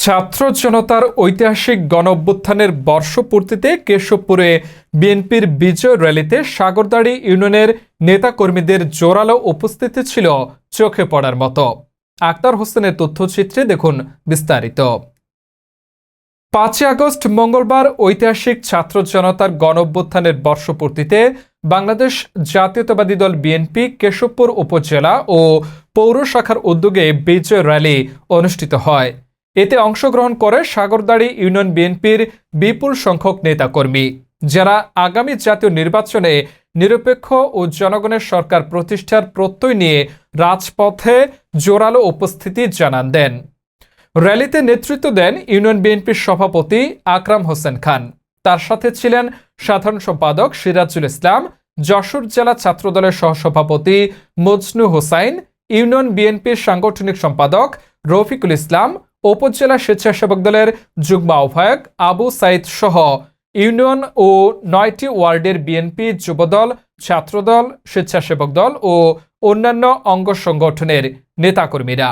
ছাত্র জনতার ঐতিহাসিক গণ অভ্যুত্থানের বর্ষপূর্তিতে কেশবপুরে বিএনপির বিজয় র্যালিতে সাগরদাড়ি ইউনিয়নের নেতাকর্মীদের জোরালো উপস্থিতি ছিল চোখে পড়ার মতো। আক্তার হোসেনের তথ্যচিত্রে দেখুন বিস্তারিত। পাঁচই আগস্ট মঙ্গলবার ঐতিহাসিক ছাত্র জনতার গণ অভ্যুত্থানের বর্ষপূর্তিতে বাংলাদেশ জাতীয়তাবাদী দল বিএনপি কেশবপুর উপজেলা ও পৌর শাখার উদ্যোগে বিজয় র্যালি অনুষ্ঠিত হয়। এতে অংশগ্রহণ করে সাগরদাড়ি ইউনিয়ন বিএনপির বিপুল সংখ্যক নেতাকর্মী। যারা আগামী জাতীয় নির্বাচনে নিরপেক্ষ ও জনগণের সরকার প্রতিষ্ঠার প্রত্যয় নিয়ে রাজপথে জোরালো উপস্থিতি জানান দেন। র্যালিতে নেতৃত্ব দেন ইউনিয়ন বিএনপির সভাপতি আকরাম হোসেন খান। তার সাথে ছিলেন সাধারণ সম্পাদক সিরাজুল ইসলাম, যশোর জেলা ছাত্রদলের সহসভাপতি মজনু হোসাইন, ইউনিয়ন বিএনপির সাংগঠনিক সম্পাদক রফিকুল ইসলাম উপজেলা স্বেচ্ছাসেবক দলের যুগ্ম আহ্বায়ক আবু সাইদ সহ ইউনিয়ন ও নয়টি ওয়ার্ডের বিএনপি যুবদল, ছাত্রদল, স্বেচ্ছাসেবক দল ও অন্যান্য অঙ্গ সংগঠনের নেতাকর্মীরা।